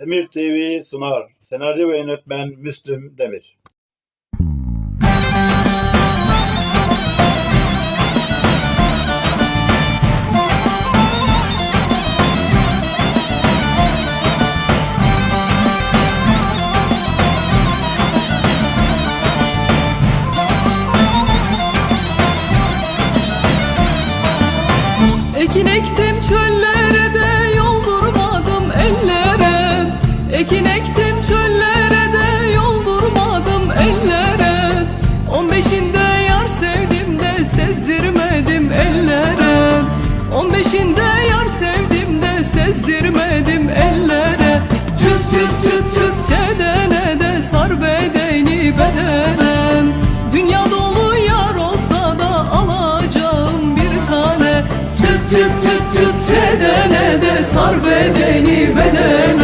Demir TV sunar. Senaryo ve yönetmen Müslüm Demir. Ekin ektim çöllere de sezdirmedim ellere. On beşinde yar sevdim de sezdirmedim ellere. Çıt çıt çıt çıt çedene de sar bedeni bedene Dünya dolu yar olsa da alacağım bir tane. Çıt çıt çıt çıt çedene de sar bedeni bedene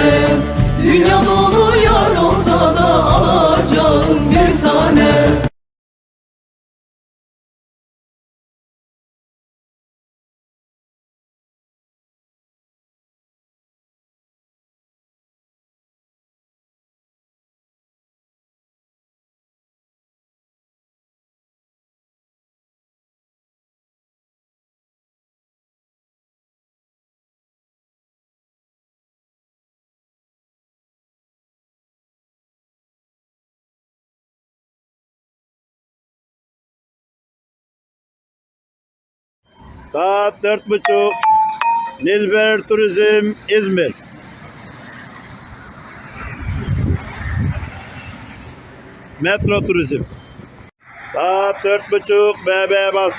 Saat dört buçuk. Nilber Turizm İzmir. Metro Turizm. Saat dört buçuk. BB Bas.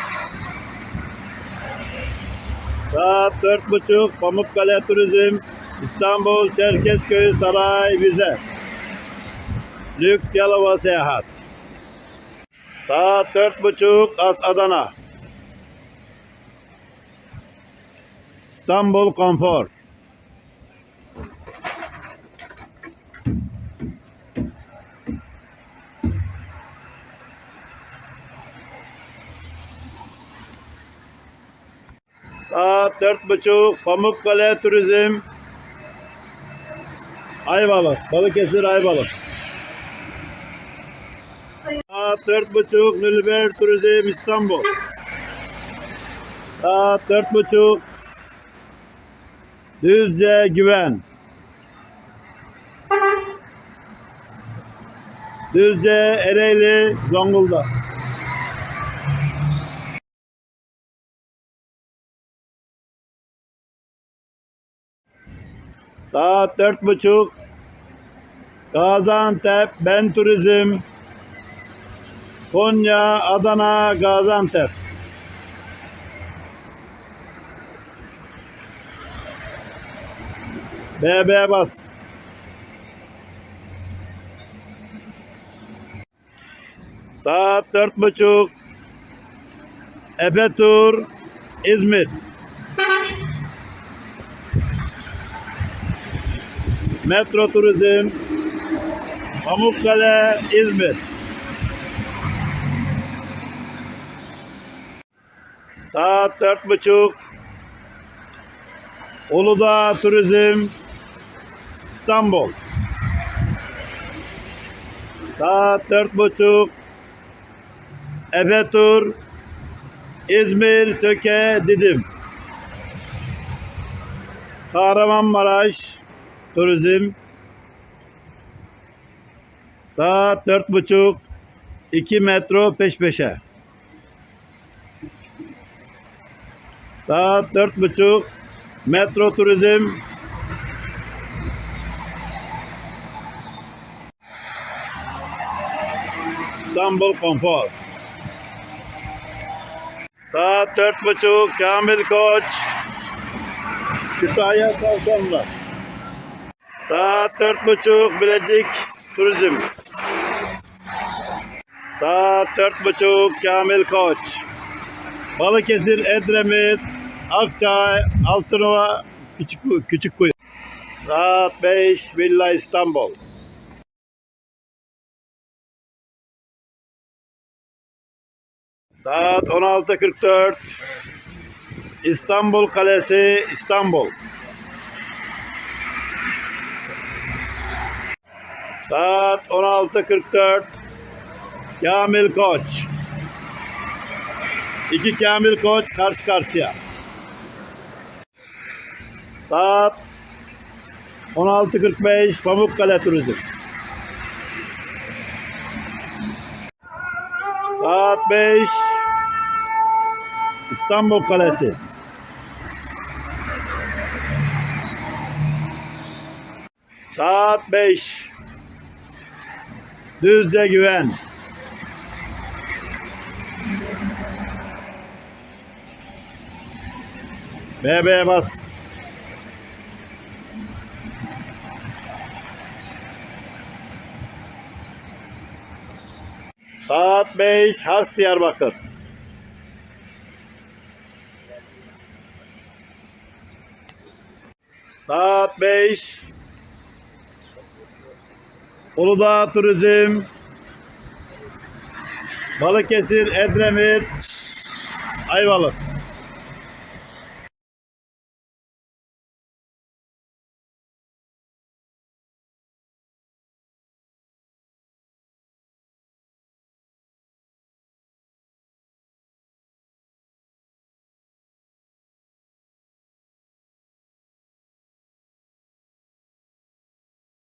Saat dört buçuk. Pamukkale Turizm. İstanbul Çerkezköy Saray Vize. Lüks Yalova Seyahat. Saat dört buçuk. As Adana. İstanbul Konfor. Saat dört buçuk Pamukkale Turizm Ayvalık, Balıkesir Ayvalık. Saat dört buçuk Nülber Turizm İstanbul. Saat dört buçuk Düzce Güven. Düzce Ereğli Zonguldak. Saat dört buçuk. Gaziantep Ben Turizm. Konya, Adana, Gaziantep. BB bas. Saat dört buçuk. Efe Tur, İzmir. Metro Turizm, Pamukkale, İzmir. Saat dört buçuk. Uludağ Turizm, İstanbul. Saat dört buçuk. Efe Tur, İzmir, Söke, Didim. Kahramanmaraş Turizm. Saat dört buçuk. İki metro peş peşe. Saat dört buçuk. Metro Turizm. İstanbul Konfor. Saat dört buçuk Kamil Koç. Kütahya Savsanlar. Saat dört buçuk Bilecik Turizm. Saat dört buçuk Kamil Koç. Balıkesir, Edremit, Akçay, Altınova, Küçük, Küçükkuyu. Saat 5 Villa İstanbul. Saat 16.44 İstanbul Kalesi İstanbul. Saat 16.44. Kamil Koç. İki Kamil Koç karşı karşıya. Saat 16.45 Pamukkale Turizm. Saat 5 İstanbul Kalesi. Saat 5 Düzce Güven. BB bas. Saat 5 Has Diyarbakır. Saat 5 Uludağ Turizm. Balıkesir Edremit. Ayvalık